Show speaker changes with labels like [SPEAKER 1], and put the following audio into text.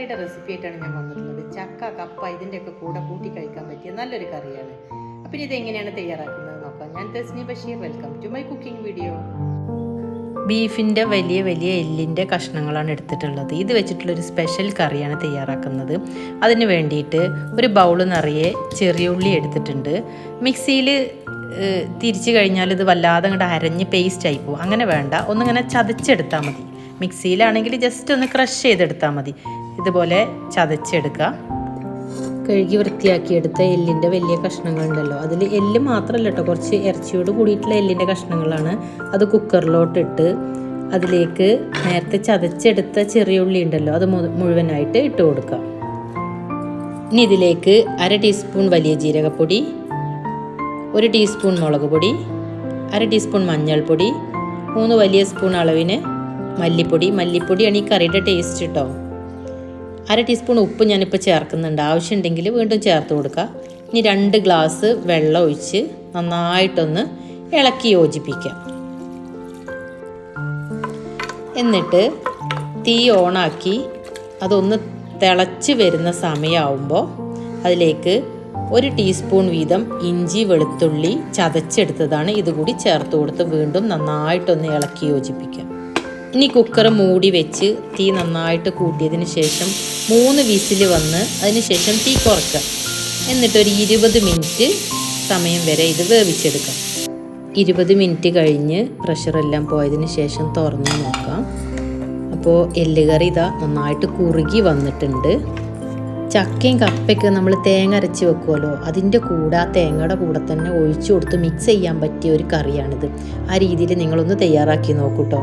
[SPEAKER 1] Recipe ആയിട്ടാണ് ഞാൻ വന്നിട്ടുള്ളത്. ചക്ക കപ്പ ഇതിന്റെയൊക്കെ കൂടെ കൂട്ടി കഴിക്കാൻ പറ്റിയ നല്ലൊരു കറിയാണ്. അപ്പം ഇത് എങ്ങനെയാണ് തയ്യാറാക്കുന്നത് നോക്കാം. ഞാൻ Thasni Basheer welcome to my cooking video ബീഫിന്റെ വലിയ വലിയ എല്ലിന്റെ കഷ്ണങ്ങളാണ് എടുത്തിട്ടുള്ളത്. ഇത് വെച്ചിട്ടുള്ളൊരു സ്പെഷ്യൽ കറിയാണ് തയ്യാറാക്കുന്നത്. അതിന് വേണ്ടിയിട്ട് ഒരു ബൗൾ നിറയെ ചെറിയ ഉള്ളി എടുത്തിട്ടുണ്ട്. മിക്സിയിൽ തിരിച്ചു കഴിഞ്ഞാൽ ഇത് വല്ലാതെ അങ്ങോട്ട് അരഞ്ഞ് പേസ്റ്റ് ആയി പോകും. അങ്ങനെ വേണ്ട. ഒന്നിങ്ങനെ ചതച്ചെടുത്താൽ മതി. മിക്സിയിലാണെങ്കിൽ ജസ്റ്റ് ഒന്ന് ക്രഷ് ചെയ്തെടുത്താൽ മതി. ഇതുപോലെ ചതച്ചെടുക്കുക. കഴുകി വൃത്തിയാക്കിയെടുത്ത എല്ലിന്റെ വലിയ കഷ്ണങ്ങൾ ഉണ്ടല്ലോ അതിൽ എല്ല് മാത്രമല്ല കേട്ടോ കുറച്ച് ഇറച്ചിയോട് കൂടിയിട്ടുള്ള എല്ലിന്റെ കഷ്ണങ്ങളാണ്. അത് കുക്കറിലോട്ടിട്ട് അതിലേക്ക് നേരത്തെ ചതച്ചെടുത്ത ചെറിയ ഉള്ളി ഉണ്ടല്ലോ അത് മുഴുവനായിട്ട് ഇട്ട് കൊടുക്കുക. ഇനി ഇതിലേക്ക് അര ടീസ്പൂൺ വലിയ ജീരകപ്പൊടി ഒരു ടീസ്പൂൺ മുളക് പൊടി അര ടീസ്പൂൺ മഞ്ഞൾപ്പൊടി മൂന്ന് വലിയ സ്പൂൺ അളവിന് മല്ലിപ്പൊടി. മല്ലിപ്പൊടിയാണ് ഈ കറിയുടെ ടേസ്റ്റ് കേട്ടോ അര ടീസ്പൂൺ ഉപ്പ് ഞാനിപ്പോൾ ചേർക്കുന്നുണ്ട്. ആവശ്യമുണ്ടെങ്കിൽ വീണ്ടും ചേർത്ത് കൊടുക്കുക ഇനി രണ്ട് ഗ്ലാസ് വെള്ളം ഒഴിച്ച് നന്നായിട്ടൊന്ന് ഇളക്കി യോജിപ്പിക്കാം. എന്നിട്ട് തീ ഓണാക്കി അതൊന്ന് തിളച്ച് വരുന്ന സമയമാവുമ്പോൾ അതിലേക്ക് ഒരു ടീസ്പൂൺ വീതം ഇഞ്ചി വെളുത്തുള്ളി ചതച്ചെടുത്തതാണ്. ഇതുകൂടി ചേർത്ത് കൊടുത്ത് വീണ്ടും നന്നായിട്ടൊന്ന് ഇളക്കി യോജിപ്പിക്കാം. ഇനി കുക്കർ മൂടി വെച്ച് തീ നന്നായിട്ട് കൂട്ടിയതിന് ശേഷം മൂന്ന് വിസിൽ വന്ന് അതിന് ശേഷം തീ കുറയ്ക്കാം എന്നിട്ടൊരു ഇരുപത് മിനിറ്റ് സമയം വരെ ഇത് വേവിച്ചെടുക്കാം. ഇരുപത് മിനിറ്റ് കഴിഞ്ഞ് പ്രഷറെല്ലാം പോയതിന് ശേഷം തുറന്ന് നോക്കാം. അപ്പോൾ എല്ലുകറി ഇതാ നന്നായിട്ട് കുറുകി വന്നിട്ടുണ്ട്. ചക്കയും കപ്പയൊക്കെ നമ്മൾ തേങ്ങ അരച്ച് വെക്കുമല്ലോ അതിന്റെ കൂടെ ആ തേങ്ങയുടെ കൂടെ തന്നെ ഒഴിച്ചു കൊടുത്ത് മിക്സ് ചെയ്യാൻ പറ്റിയ ഒരു കറിയാണിത്. ആ രീതിയിൽ നിങ്ങളൊന്ന് തയ്യാറാക്കി നോക്കൂട്ടോ